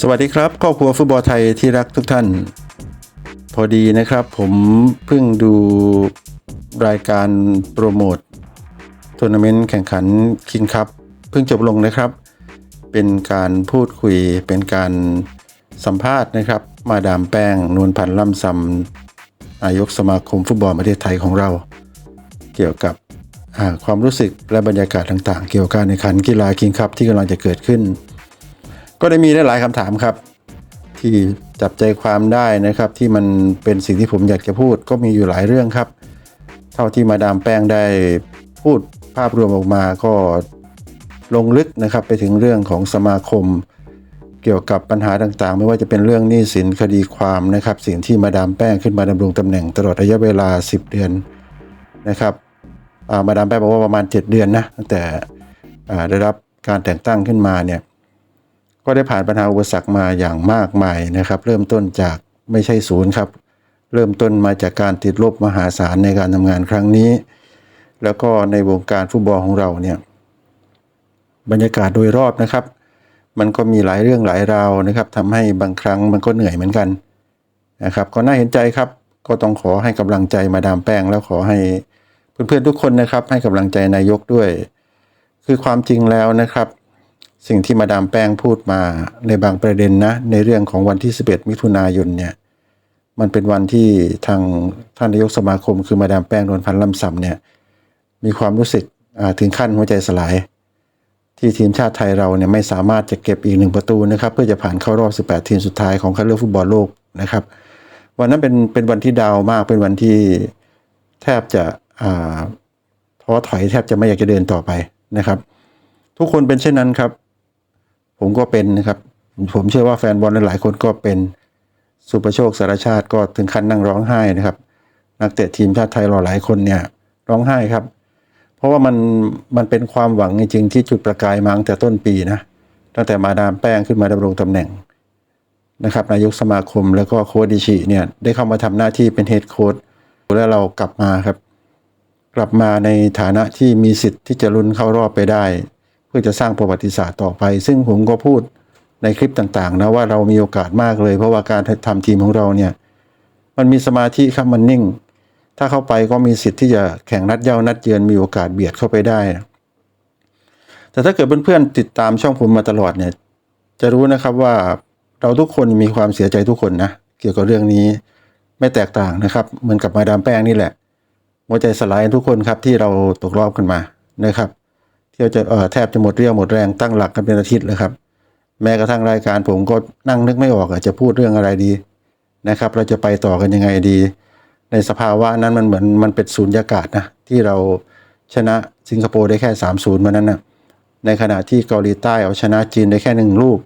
สวัสดีครับครอบครัวฟุตบอลไทยที่รักทุกท่าน พอดีนะครับผมเพิ่งดูรายการโปรโมททัวร์นาเมนต์แข่งขันคิงคัพเพิ่งจบลงนะครับ เป็นการพูดคุยเป็นการสัมภาษณ์นะครับ มาดามแป้งนวลพันธ์ล่ำซำนายกสมาคมฟุตบอลประเทศไทยของเรา เกี่ยวกับความรู้สึกและบรรยากาศต่างๆ เกี่ยวกับการแข่งขันกีฬาคิงคัพที่กำลังจะเกิดขึ้น ก็ได้มีหลายๆคำถามครับ ที่จับใจความได้นะครับ ที่มันเป็นสิ่งที่ผมอยากจะพูดก็มีอยู่หลายเรื่องครับ เท่าที่มาดามแป้งได้พูดภาพรวมออกมาก็ลงลึกนะครับไปถึงเรื่องของสมาคม เกี่ยวกับปัญหาต่างๆ ไม่ว่าจะเป็นเรื่องหนี้สินคดีความนะครับ สิ่งที่มาดามแป้งขึ้นมาดำรงตำแหน่งตลอดระยะเวลา 10 เดือนนะครับมาดามแป้งบอกว่าประมาณ 7 เดือนนะตั้งแต่ได้รับการแต่งตั้งขึ้นมาเนี่ย ก็ได้ผ่านปัญหาอุปสรรคมาอย่างมากมายนะครับ เริ่มต้นจากไม่ใช่ศูนย์ครับ เริ่มต้นมาจากการติดลบมหาศาลในการทำงานครั้งนี้ แล้วก็ในวงการฟุตบอลของเราเนี่ยบรรยากาศโดยรอบนะครับ มันก็มีหลายเรื่องหลายราวนะครับทำให้บางครั้งมันก็เหนื่อยเหมือนกันนะครับก็น่าเห็นใจครับ ก็ต้องขอให้กำลังใจมาดามแป้ง แล้วขอให้เพื่อนๆทุกคนนะครับ ให้กำลังใจนายกด้วย คือความจริงแล้วนะครับ สิ่งที่มาดามแป้งพูดมาในบางประเด็นนะ ในเรื่องของวันที่ 11 มิถุนายนเนี่ยมันเป็นวันที่ทางท่านนายกสมาคม คือมาดามแป้งนวลพันธ์ล่ำซำเนี่ยมีความรู้สึกถึงขั้นหัวใจสลาย ที่ทีมชาติไทยเราเนี่ยไม่สามารถจะเก็บอีกหนึ่งประตูนะครับ เพื่อจะผ่านเข้ารอบ 18 ทีมสุดท้ายของคัดเลือกฟุตบอลโลกนะครับ วันนั้นเป็นเป็นวันที่ดาวมากเป็นวันที่แทบจะท้อถอยแทบจะไม่อยากจะเดินต่อไปนะครับ ทุกคนเป็นเช่นนั้นครับ ผมก็เป็นนะครับ ผมเชื่อว่าแฟนบอลหลายคนก็เป็นสุประโชคสารชาติก็ถึงขั้นนั่งร้องไห้นะครับ นักเตะทีมชาติไทยเราหลายคนเนี่ยร้องไห้ครับ เพราะว่ามันมันเป็นความหวังจริงๆที่จุดประกายมาตั้งแต่ต้นปีนะตั้งแต่มาดามแป้งขึ้นมาดำรงตำแหน่งนะครับนายกสมาคมแล้วก็โค้ดิชิเนี่ยได้เข้ามาทำหน้าที่เป็นเฮดโค้ชแล้วเรากลับมาครับ กลับมาในฐานะที่มีสิทธิ์ที่จะลุ้นเข้ารอบไปได้ พื่อจะสร้างประวัติศาสตร์ต่อไป ซึ่งผมก็พูดในคลิปต่างๆนะว่าเรามีโอกาสมากเลย เพราะว่าการทำทีมของเราเนี่ยมันมีสมาธิครับมันนิ่ง ถ้าเข้าไปก็มีสิทธิ์ที่จะแข่งนัดเย้านัดเยือนมีโอกาสเบียดเข้าไปได้ แต่ถ้าเกิดเพื่อนๆติดตามช่องผมมาตลอดเนี่ยจะรู้นะครับว่าเราทุกคนมีความเสียใจทุกคนนะเกี่ยวกับเรื่องนี้ไม่แตกต่างนะครับเหมือนกับมาดามแป้งนี่แหละหัวใจสลายทุกคนครับที่เราตกรอบกันมานะครับ ที่จะเอ่อแทบจะหมดเรี่ยวหมดแรงตั้งหลักกันเป็นอาทิตย์เลยครับ แม้กระทั่งรายการผมก็นั่งนึกไม่ออกอะจะพูดเรื่องอะไรดีนะครับ เราจะไปต่อกันยังไงดี ในสภาวะนั้นมันเหมือนมันเป็นศูนยากาศนะที่เราชนะสิงคโปร์ได้แค่3 0วันนั้นนะในขณะที่เกาหลีใต้เอาชนะจีนได้แค่หนึ่งลูก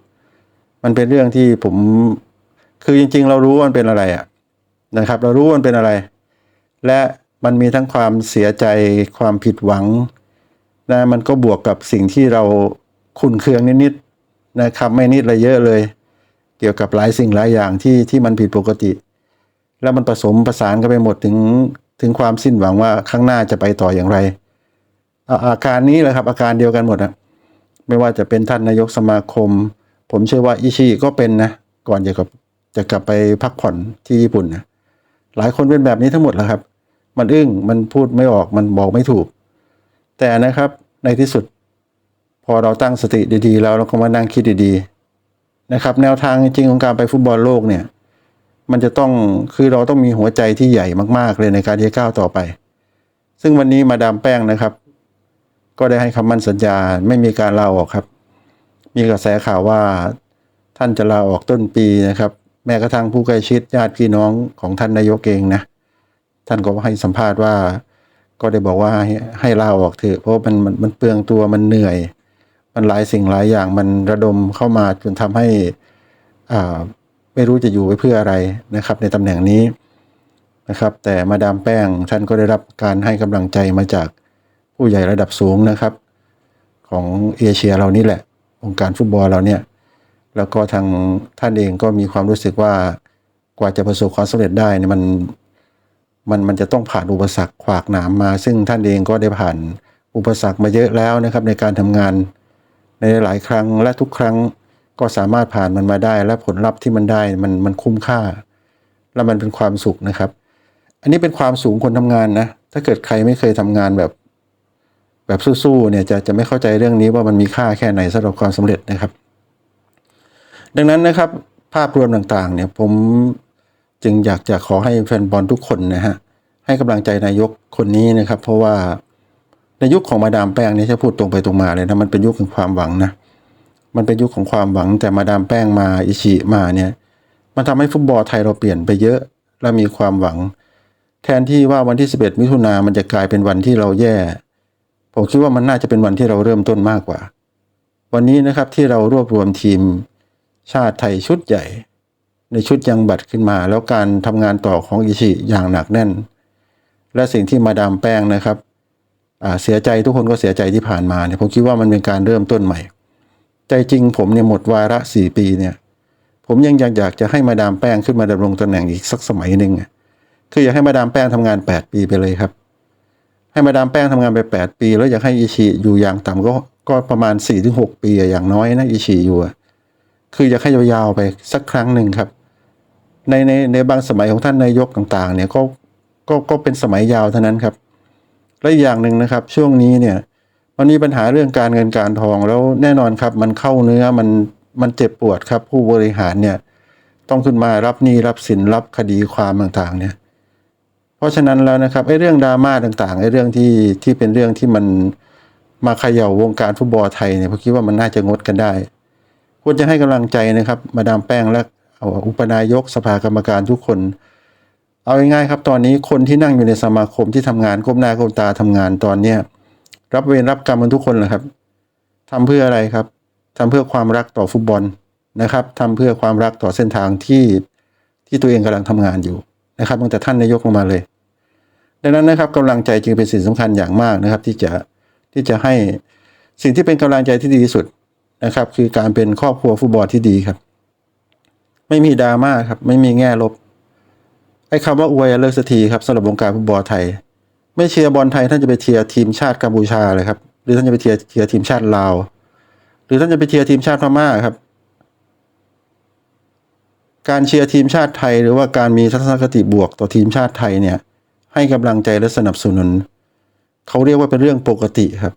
มันเป็นเรื่องที่ผมคือจริง ๆ เรารู้ว่ามันเป็นอะไรอะนะครับ เรารู้ว่ามันเป็นอะไร และมันมีทั้งความเสียใจความผิดหวัง นะมันก็บวกกับสิ่งที่เราขุนเคืองนิดๆนะครับไม่นิดเลยเยอะเลย เกี่ยวกับหลายสิ่งหลายอย่างที่ที่มันผิดปกติ แล้วมันผสมประสานกันไปหมดถึงถึงความสิ้นหวังว่าข้างหน้าจะไปต่ออย่างไรอาอาการนี้แหละครับอาการเดียวกันหมดนะไม่ว่าจะเป็นท่านนายกสมาคม ผมเชื่อว่าอิชิก็เป็นนะก่อนจะกลับจะกลับไปพักผ่อนที่ญี่ปุ่นนะหลายคนเป็นแบบนี้ทั้งหมดแล้วครับ มันอึ้งมันพูดไม่ออกมันบอกไม่ถูก แต่นะครับในที่สุด พอเราตั้งสติดีๆ แล้วเราก็มานั่งคิดดีๆนะครับ แนวทางจริงของการไปฟุตบอลโลกเนี่ย มันจะต้องคือเราต้องมีหัวใจที่ใหญ่มากๆเลยในการที่จะก้าวต่อไป ซึ่งวันนี้มาดามแป้งนะครับ ก็ได้ให้คำมั่นสัญญาไม่มีการลาออกครับ มีกระแสข่าวว่าท่านจะลาออกต้นปีนะครับ แม้กระทั่งผู้ใกล้ชิดญาติพี่น้องของท่านนายกเองนะท่านก็ให้สัมภาษณ์ว่า ก็ได้บอกว่าให้ให้ลาออกเถอะเพราะมันมันมันเปลืองตัวมันเหนื่อย มันหลายสิ่งหลายอย่างมันระดมเข้ามาจนทำให้อ่าไม่รู้จะอยู่ไว้เพื่ออะไรนะครับ ในตำแหน่งนี้นะครับ แต่มาดามแป้งท่านก็ได้รับการให้กำลังใจมาจากผู้ใหญ่ระดับสูงนะครับ ของเอเชียเรานี่แหละองค์การฟุตบอลเราเนี่ยแล้วก็ทางท่านเองก็มีความรู้สึกว่ากว่าจะประสบความสำเร็จได้เนี่ยมัน มันมันจะต้องผ่านอุปสรรคขวากหนามมา ซึ่งท่านเองก็ได้ผ่านอุปสรรคมาเยอะแล้วนะครับ ในการทำงาน ในหลายครั้งและทุกครั้งก็สามารถผ่านมันมาได้ และผลลัพธ์ที่มันได้มันมันคุ้มค่า และมันเป็นความสุขนะครับ อันนี้เป็นความสูงคนทำงานนะถ้าเกิดใครไม่เคยทำงานแบบ แบบสู้ๆเนี่ยจะจะไม่เข้าใจเรื่องนี้ว่ามันมีค่าแค่ไหนสำหรับความสำเร็จนะครับ ดังนั้นนะครับ ภาพรวมต่างๆ เนี่ยผม จึงอยากจะขอให้แฟนบอลทุกคนนะฮะให้กำลังใจนายกคนนี้นะครับ เพราะว่าในยุคของมาดามแป้งเนี่ยจะพูดตรงไปตรงมาเลยนะมันเป็นยุคของความหวังนะมันเป็นยุคของความหวังแต่มาดามแป้งมาอิชิมาเนี่ยมันทำให้ฟุตบอลไทยเราเปลี่ยนไปเยอะและมีความหวัง แทนที่ว่าวันที่ 11 มิถุนามันจะกลายเป็นวันที่เราแย่ ผมคิดว่ามันน่าจะเป็นวันที่เราเริ่มต้นมากกว่า วันนี้นะครับที่เรารวบรวมทีมชาติไทยชุดใหญ่ ในชุดยังบัตรขึ้นมา แล้วการทำงานต่อของอิชิอย่างหนักแน่น และสิ่งที่มาดามแป้งนะครับเสียใจทุกคนก็เสียใจที่ผ่านมาเนี่ยผมคิดว่ามันเป็นการเริ่มต้นใหม่ ใจจริงผมเนี่ยหมดวาระสี่ปีเนี่ย ผมยังอยากอยากจะให้มาดามแป้งขึ้นมาดำรงตำแหน่งอีกสักสมัยหนึ่งคืออยากให้มาดามแป้งทำงานแปดปีไปเลยครับ ให้มาดามแป้งทำงานไปแปดปี แล้วอยากให้อิชิอยู่อย่างต่ำก็ก็ประมาณสี่ถึงหกปีอย่างน้อยนะอิชิอยู่คืออยากให้ยาวๆไปสักครั้งหนึ่งครับ ในในในบางสมัยของท่านนายกต่างๆ เนี่ยก็ก็ก็เป็นสมัยยาวเท่านั้นครับ และอย่างหนึ่งนะครับ ช่วงนี้เนี่ยมันมีปัญหาเรื่องการเงินการทองแล้วแน่นอนครับ มันเข้าเนื้อมันมันเจ็บปวดครับ ผู้บริหารเนี่ยต้องขึ้นมารับหนี้รับสินรับคดีความต่างๆ เนี่ย เพราะฉะนั้นแล้วนะครับไอ้เรื่องดราม่าต่างๆไอ้เรื่องที่ที่เป็นเรื่องที่มันมาเขย่าวงการฟุตบอลไทยเนี่ยผมคิดว่ามันน่าจะงดกันได้ ควรจะให้กำลังใจนะครับ มาดามแป้งและ อาอุปนายกสภากรรมการทุกคน เอาง่ายๆครับตอนนี้คนที่นั่งอยู่ในสมาคมที่ทำงานก้มหน้าก้มตาทำงานตอนเนี้ยรับเวรรับกรรมกันทุกคนแหละครับทำเพื่ออะไรครับทำเพื่อความรักต่อฟุตบอลนะครับทำเพื่อความรักต่อเส้นทางที่ที่ตัวเองกำลังทำงานอยู่นะครับตั้งแต่ท่านนายกลงมาเลย ดังนั้นนะครับกำลังใจจึงเป็นสิ่งสำคัญอย่างมากนะครับ ที่จะที่จะให้สิ่งที่เป็นกำลังใจที่ดีที่สุดนะครับ คือการเป็นครอบครัวฟุตบอลที่ดีครับ ไม่มีดราม่าครับ ไม่มีแง่ลบ ไอ้คำว่าอวยเลิกสักทีครับสำหรับวงการฟุตบอลไทย ไม่เชียร์บอลไทยท่านจะไปเชียร์ทีมชาติกัมพูชาเลยครับ หรือท่านจะไปเชียร์เชียร์ทีมชาติลาว หรือท่านจะไปเชียร์ทีมชาติพม่าครับ การเชียร์ทีมชาติไทย หรือว่าการมีทัศนคติบวกต่อทีมชาติไทยเนี่ย ให้กำลังใจและสนับสนุน เขาเรียกว่าเป็นเรื่องปกติครับ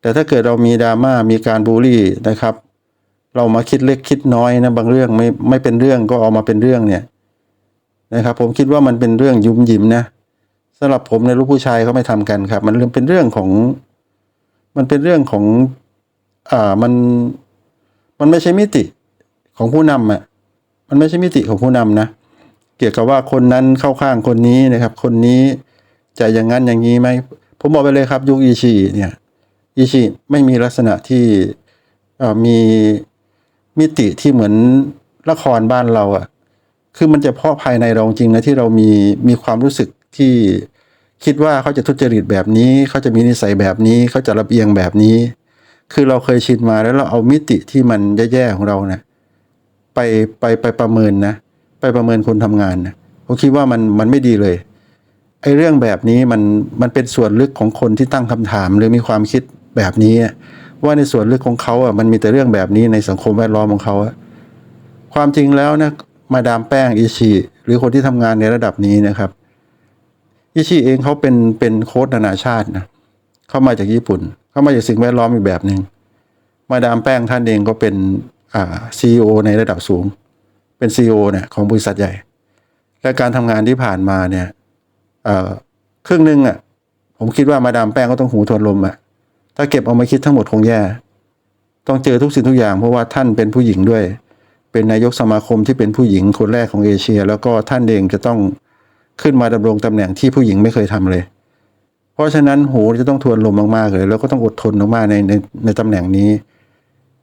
แต่ถ้าเกิดเรามีดราม่ามีการบูลลี่นะครับ เรามาคิดเล็กคิดน้อยนะบางเรื่องไม่ไม่เป็นเรื่องก็เอามาเป็นเรื่องเนี่ยนะครับ ผมคิดว่ามันเป็นเรื่องยุ่มยิ้มนะสำหรับผมในลูกผู้ชายเขาไม่ทำกันครับ มันเรื่องเป็นเรื่องของ มันเป็นเรื่องของ อ่ามันมันไม่ใช่มิติของผู้นำอะมันไม่ใช่มิติของผู้นำนะเกี่ยวกับว่าคนนั้นเข้าข้างคนนี้นะครับ คนนี้จะอย่างนั้นอย่างนี้ไหมผมบอกไปเลยครับยุคอีชีเนี่ยอีชีไม่มีลักษณะที่อ่อมี มิติที่เหมือนละครบ้านเราอะ คือมันจะเพาะภายในเราจริงนะที่เรามีมีความรู้สึกที่คิดว่าเขาจะทุจริตแบบนี้ เขาจะมีนิสัยแบบนี้ เขาจะระเบียงแบบนี้ คือเราเคยชินมาแล้วเราเอามิติที่มันแย่ๆของเราเนะไปไปไปประเมินนะ ไปประเมินคนทำงานนะผมคิดว่ามันมันไม่ดีเลยไอ้เรื่องแบบนี้มันมันเป็นส่วนลึกของคนที่ตั้งคำถาม หรือมีความคิดแบบนี้ ว่าในส่วนลึกของเขาอะมันมีแต่เรื่องแบบนี้ในสังคมแวดล้อมของเขาอะความจริงแล้วนะมาดามแป้งอิชิหรือคนที่ทำงานในระดับนี้นะครับอิชิเองเขาเป็นเป็นโค้ชนานาชาตินะเขามาจากญี่ปุ่น เขามาจากสิ่งแวดล้อมอีกแบบหนึ่งมาดามแป้งท่านเองก็เป็นอ่าซีอในระดับสูง เป็นซีอเนี่ยของบริษัทใหญ่ และการทำงานที่ผ่านมาเนี่ยครึ่งหนึ่งอะผมคิดว่ามาดามแป้งก็ต้องหูทวนลมอะ ถ้าเก็บเอามาคิดทั้งหมดคงแย่ ต้องเจอทุกสิ่งทุกอย่างเพราะว่าท่านเป็นผู้หญิงด้วย เป็นนายกสมาคมที่เป็นผู้หญิงคนแรกของเอเชีย แล้วก็ท่านเองจะต้องขึ้นมาดำรงตำแหน่งที่ผู้หญิงไม่เคยทำเลย เพราะฉะนั้นโหจะต้องทวนลมมากๆเลย แล้วก็ต้องอดทนมากๆในในในตำแหน่งนี้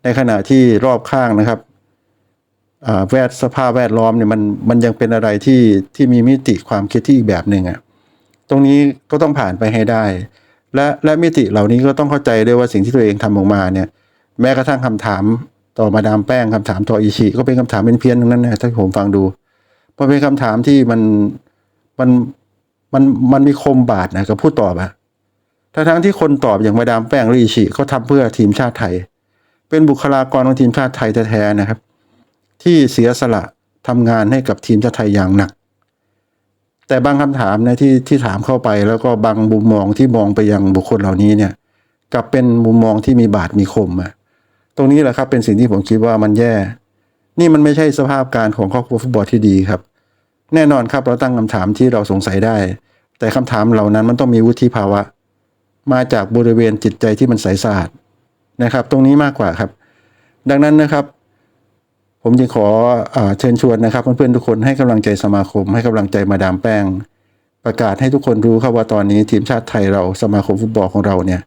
ในขณะที่รอบข้างนะครับแวดสภาพแวดล้อมเนี่ยมันมันยังเป็นอะไรที่ที่มีมิติความคิดที่อีกแบบหนึ่งอะตรงนี้ก็ต้องผ่านไปให้ได้ และและมิติเหล่านี้ก็ต้องเข้าใจด้วยว่าสิ่งที่ตัวเองทำออกมาเนี่ย แม้กระทั่งคำถามต่อมาดามแป้งคำถามต่ออิชิก็เป็นคำถามเป็นเพี้ยนทั้งนั้นนะถ้าผมฟังดูมันเป็นคำถามที่มันมันมันมันมีคมบาดนะกับผู้ตอบอะทั้งทั้งที่คนตอบอย่างมาดามแป้งหรืออิชิเขาทำเพื่อทีมชาติไทย เป็นบุคลากรของทีมชาติไทยแท้ๆนะครับ ที่เสียสละทำงานให้กับทีมชาติไทยอย่างหนัก แต่บางคำถามนะที่ที่ถามเข้าไป แล้วก็บางมุมมองที่มองไปยังบุคคลเหล่านี้เนี่ยกลับเป็นมุมมองที่มีบาดมีคมอะตรงนี้แหละครับเป็นสิ่งที่ผมคิดว่ามันแย่ นี่มันไม่ใช่สภาพการของครอบครัวฟุตบอลที่ดีครับ แน่นอนครับเราตั้งคำถามที่เราสงสัยได้ แต่คำถามเหล่านั้นมันต้องมีวุฒิภาวะ มาจากบริเวณจิตใจที่มันใสสะอาดนะครับ ตรงนี้มากกว่าครับ ดังนั้นนะครับ ผมจึงขออเชิญชวนนะครับเพื่อนๆทุกคนให้กำลังใจสมาคม ให้กำลังใจมาดามแป้ง ประกาศให้ทุกคนรู้ครับว่าตอนนี้ทีมชาติไทยเราสมาคมฟุตบอลของเราเนี่ย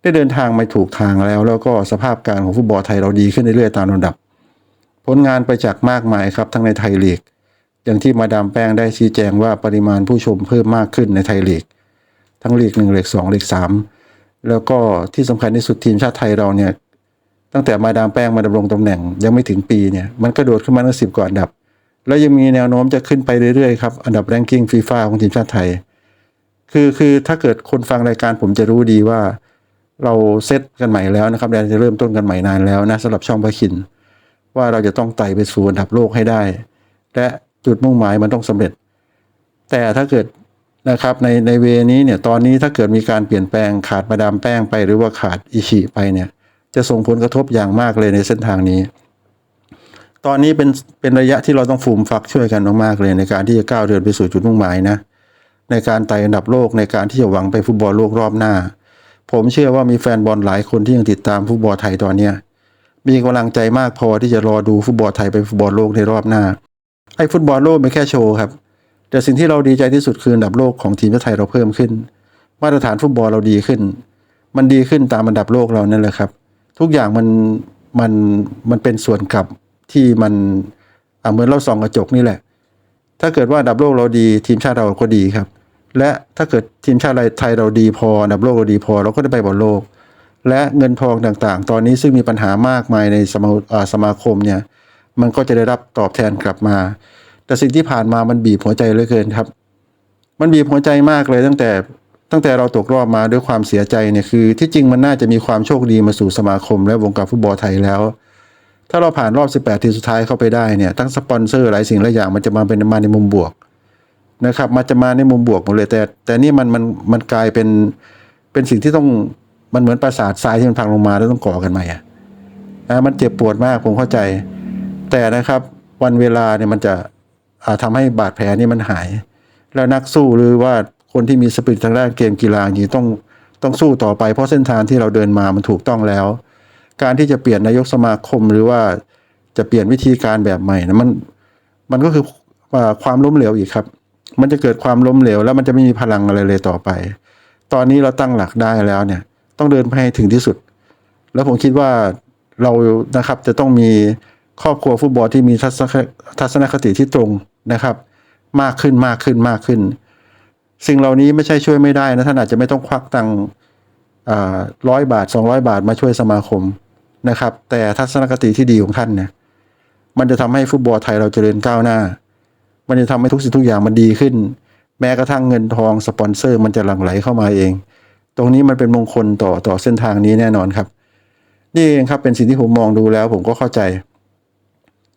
ได้เดินทางมาถูกทางแล้ว แล้วก็สภาพการของฟุตบอลไทยเราดีขึ้นเรื่อยๆตามลำดับ ผลงานไปจากมากมายครับทั้งในไทยลีกอย่างที่มาดามแป้งได้ชี้แจงว่าปริมาณผู้ชมเพิ่มมากขึ้นในไทยลีก ทั้งลีกหนึ่งลีกสองลีกสามแล้วก็ที่สำคัญที่สุดทีมชาติไทยเราเนี่ย ตั้งแต่มาดามแป้งมาดำรงตำแหน่งยังไม่ถึงปีเนี่ยมันกระโดดขึ้นมาตั้งสิบกว่าอันดับ แล้วยังมีแนวโน้มจะขึ้นไปเรื่อยๆครับอันดับแรงกิ้งฟีฟ่าของทีมชาติไทย คือคือถ้าเกิดคนฟังรายการผมจะรู้ดีว่า เราเซตกันใหม่แล้วนะครับเราจะเริ่มต้นกันใหม่นานแล้วนะสำหรับช่องพระคิน ว่าเราจะต้องไต่ไปสู่อันดับโลกให้ได้ และจุดมุ่งหมายมันต้องสำเร็จ แต่ถ้าเกิดนะครับในในเวนี้เนี่ยตอนนี้ถ้าเกิดมีการเปลี่ยนแปลงขาดมาดามแป้งไป หรือว่าขาดอิชิไปเนี่ย จะส่งผลกระทบอย่างมากเลยในเส้นทางนี้ ตอนนี้เป็นเป็นระยะที่เราต้องฟูมฟักช่วยกันมากๆเลยในการที่จะก้าวเดินไปสู่จุดมุ่งหมายนะในการไต่อันดับโลกในการที่จะหวังไปฟุตบอลโลกรอบหน้า ผมเชื่อว่ามีแฟนบอลหลายคนที่ยังติดตามฟุตบอลไทยตอนเนี้ยมีกำลังใจมากพอที่จะรอดูฟุตบอลไทยไปฟุตบอลโลกในรอบหน้า ไอ้ฟุตบอลโลกเป็นแค่โชว์ครับ แต่สิ่งที่เราดีใจที่สุดคืออันดับโลกของทีมชาติไทยเราเพิ่มขึ้น มาตรฐานฟุตบอลเราดีขึ้น มันดีขึ้นตามอันดับโลกเรานั่นแหละครับ ทุกอย่างมันมันมันเป็นส่วนกลับที่มันเหมือนเราส่องกระจกนี่แหละ ถ้าเกิดว่าดับโลกเราดี ทีมชาติเราก็ดีครับ และถ้าเกิดทีมชาติไทยเราดีพอดับโลกเราดีพอ เราก็ได้ไปบอลโลก และเงินทองต่างๆ ตอนนี้ซึ่งมีปัญหามากมายในสมาอ่าสมาคมเนี่ยมันก็จะได้รับตอบแทนกลับมา แต่สิ่งที่ผ่านมามันบีบหัวใจเหลือเกินครับ มันบีบหัวใจมากเลยตั้งแต่ ตั้งแต่เราตกรอบมาด้วยความเสียใจเนี่ยคือ ที่จริงมันน่าจะมีความโชคดีมาสู่สมาคม และวงการฟุตบอลไทยแล้ว ถ้าเราผ่านรอบ 18 ทีมสุดท้ายเข้าไปได้เนี่ยทั้งสปอนเซอร์หลายสิ่งหลายอย่างมันจะมาเป็นมาในมุมบวกนะครับมันจะมาในมุมบวกหมดเลยแต่ แต่นี่มันมันมันกลายเป็นเป็นสิ่งที่ต้องมันเหมือนปราสาททรายที่มันพังลงมาแล้วต้องก่อกันใหม่อะนะมันเจ็บปวดมากผมเข้าใจ แต่นะครับวันเวลาเนี่ยมันจะอ่าทำให้บาดแผลนี่มันหาย แล้วนักสู้หรือว่า คนที่มีสปิริตทางด้านเกมกีฬาอย่างนี้ต้องต้องสู้ต่อไปเพราะเส้นทางที่เราเดินมามันถูกต้องแล้ว การที่จะเปลี่ยนนายกสมาคมหรือว่าจะเปลี่ยนวิธีการแบบใหม่นะมันมันก็คือความล้มเหลวอีกครับ มันจะเกิดความล้มเหลวแล้วมันจะไม่มีพลังอะไรเลยต่อไป ตอนนี้เราตั้งหลักได้แล้วเนี่ย ต้องเดินไปให้ถึงที่สุด แล้วผมคิดว่าเรานะครับจะต้องมีครอบครัวฟุตบอลที่มีทัศนคทัศนคติที่ตรงนะครับ มากขึ้นมากขึ้นมากขึ้น สิ่งเหล่านี้ไม่ใช่ช่วยไม่ได้นะท่านอาจจะไม่ต้องควักตังค์ร้อยบาท 200 บาทมาช่วยสมาคมนะครับ แต่ทัศนคติที่ดีของท่านเนี่ยมันจะทำให้ฟุตบอลไทยเราเจริญก้าวหน้า มันจะทำให้ทุกสิ่งทุกอย่างมันดีขึ้น แม้กระทั่งเงินทองสปอนเซอร์ มันจะหลั่งไหลเข้ามาเอง ตรงนี้มันเป็นมงคลต่อต่อเส้นทางนี้แน่นอนครับ นี่เองครับเป็นสิ่งที่ผมมองดูแล้ว ผมก็เข้าใจ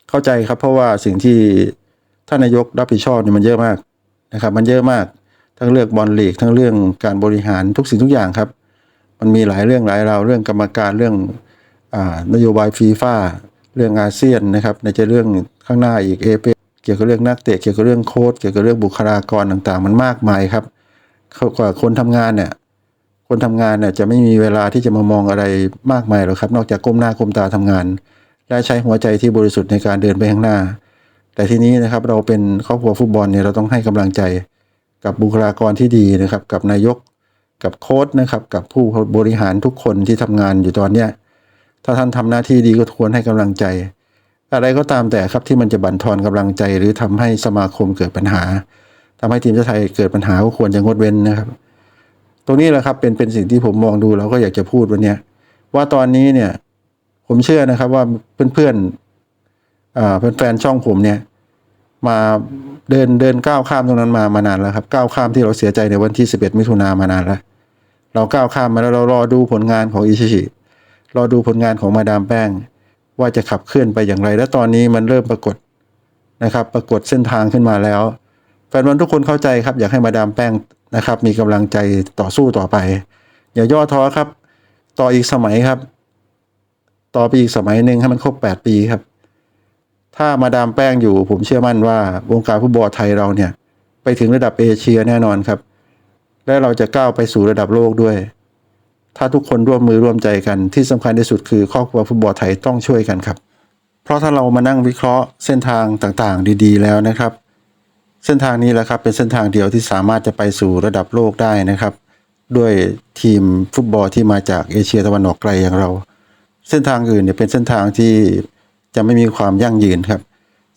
เข้าใจครับ เพราะว่าสิ่งที่ท่านนายกรับผิดชอบเนี่ยมันเยอะมากนะครับ มันเยอะมาก ทั้งเรื่องบอลลีกทั้งเรื่องการบริหารทุกสิ่งทุกอย่างครับ มันมีหลายเรื่องหลายราวเรื่องกรรมการเรื่องอนโยบายฟีฟ่าเรื่องอาเซียนนะครับในจะเรื่องข้างหน้าอีกเอเปเกี่ยวกับเรื่องนักเตะเกี่ยวกับเรื่องโค้ชเกี่ยวกับเรื่องบุคลากรต่างๆ มันมากมายครับเขากว่าคนทำงานเนี่ยคนทำงานเนี่ยจะไม่มีเวลาที่จะมามองอะไรมากมายหรอกครับ นอกจากก้มหน้าก้มตาทำงาน และใช้หัวใจที่บริสุทธิ์ในการเดินไปข้างหน้า แต่ทีนี้นะครับเราเป็นครอบครัวฟุตบอลเนี่ยเราต้องให้กำลังใจ กับบุคลากรที่ดีนะครับ กับนายกกับโค้ชนะครับ กับผู้บริหารทุกคนที่ทำงานอยู่ตอนเนี้ยถ้าท่านทำหน้าที่ดีก็ควรให้กำลังใจ อะไรก็ตามแต่ครับที่มันจะบั่นทอนกำลังใจ หรือทำให้สมาคมเกิดปัญหาทำให้ทีมชาติไทยเกิดปัญหาก็ควรจะงดเว้นนะครับ ตรงนี้แหละครับเป็นเป็นสิ่งที่ผมมองดูแล้วก็อยากจะพูดวันนี้ว่าตอนนี้เนี่ยผมเชื่อนะครับว่าเพื่อนๆอ่าแฟนๆช่องผมเนี่ยมา เดินเดินก้าวข้ามตรงนั้นมามานานแล้วครับก้าวข้ามที่เราเสียใจในวันที่ 11 มิถุนายนมานานแล้ว เราก้าวข้ามมาแล้วเรารอดูผลงานของอิชิชิรอดูผลงานของมาดามแป้ง ว่าจะขับเคลื่อนไปอย่างไร และตอนนี้มันเริ่มปรากฏนะครับ ปรากฏเส้นทางขึ้นมาแล้วแฟนบอลทุกคนเข้าใจครับ อยากให้มาดามแป้งนะครับ มีกำลังใจต่อสู้ต่อไป อย่าย่อท้อครับ ต่ออีกสมัยครับ ต่อไปอีกสมัยหนึ่งให้มันครบ 8 ปีครับ ถ้ามาดามแป้งอยู่ ผมเชื่อมั่นว่าวงการฟุตบอลไทยเราเนี่ย ไปถึงระดับเอเชียแน่นอนครับ และเราจะก้าวไปสู่ระดับโลกด้วย ถ้าทุกคนร่วมมือร่วมใจกันที่สำคัญที่สุดคือครอบครัวฟุตบอลไทยต้องช่วยกันครับ เพราะถ้าเรามานั่งวิเคราะห์เส้นทางต่างๆ ดีๆ แล้วนะครับ เส้นทางนี้แหละครับเป็นเส้นทางเดียวที่สามารถจะไปสู่ระดับโลกได้นะครับ ด้วยทีมฟุตบอลที่มาจากเอเชียตะวันออกไกลอย่างเรา เส้นทางอื่นเนี่ยเป็นเส้นทางที่ จะไม่มีความยั่งยืนครับ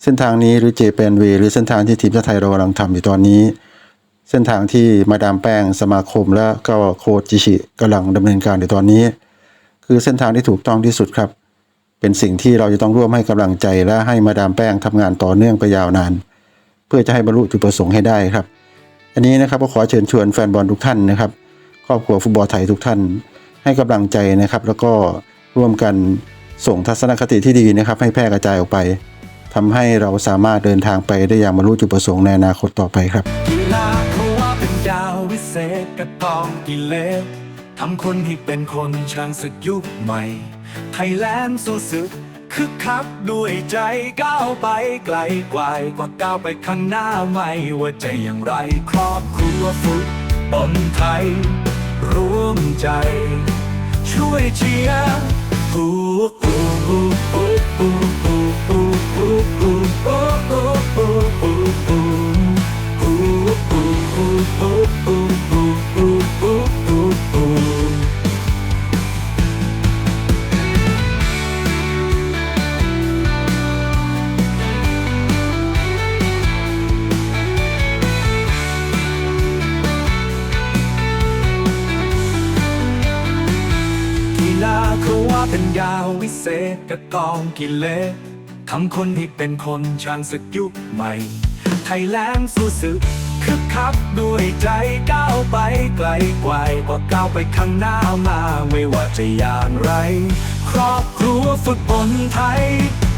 เส้นทางนี้หรือเจแปนเวหรือเส้นทางที่ทีมชาติไทยเรากำลังทำอยู่ตอนนี้ เส้นทางที่มาดามแป้งสมาคมและก็โค้ชจิชิกำลังดำเนินการอยู่ตอนนี้ คือเส้นทางที่ถูกต้องที่สุดครับ เป็นสิ่งที่เราจะต้องร่วมให้กำลังใจและให้มาดามแป้งทำงานต่อเนื่องไปยาวนาน เพื่อจะให้บรรลุจุดประสงค์ให้ได้ครับ อันนี้นะครับก็ขอเชิญชวนแฟนบอลทุกท่านนะครับครอบครัวฟุตบอลไทยทุกท่านให้กำลังใจนะครับ แล้วก็ร่วมกัน ส่งทัศนคติที่ดีนะครับ ให้แพร่กระจายออกไปทำให้เราสามารถเดินทางไปได้อย่างบรรลุจุดประสงค์ในอนาคตต่อไปครับกีฬาเขาว่าเป็นดาววิเศษกระตองกิเลสทำคนให้เป็นคนช่างศึกยุคใหม่ ไทยแลนด์สู้ศึกคึกคักด้วยใจก้าวไปไกลกว่ากว่าก้าวไปข้างหน้าไม่ว่าจะอย่างไรครอบครัวฟุตบอลไทย ร่วมใจ ช่วยเชียร์ oh, oh. เขาว่าเป็นยาวิเศษกระกองกิเลสทำคนให้เป็นคนช่างศึกยุคใหม่ ไทยแลนด์สู้ศึกคึกคักด้วยใจก้าวไปไกลกว่ากว่าก้าวไปข้างหน้ามาไม่ว่าจะอย่างไร ครอบครัวฟุตบอลไทย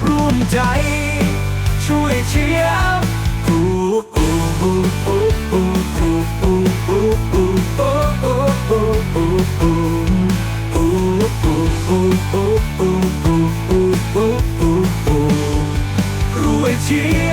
ร่วมใจ ช่วยเชียร์ฮู้ฮู้ฮู้ฮู้ฮู้ฮู้ฮู้ฮู้ฮู้ у у у у у у у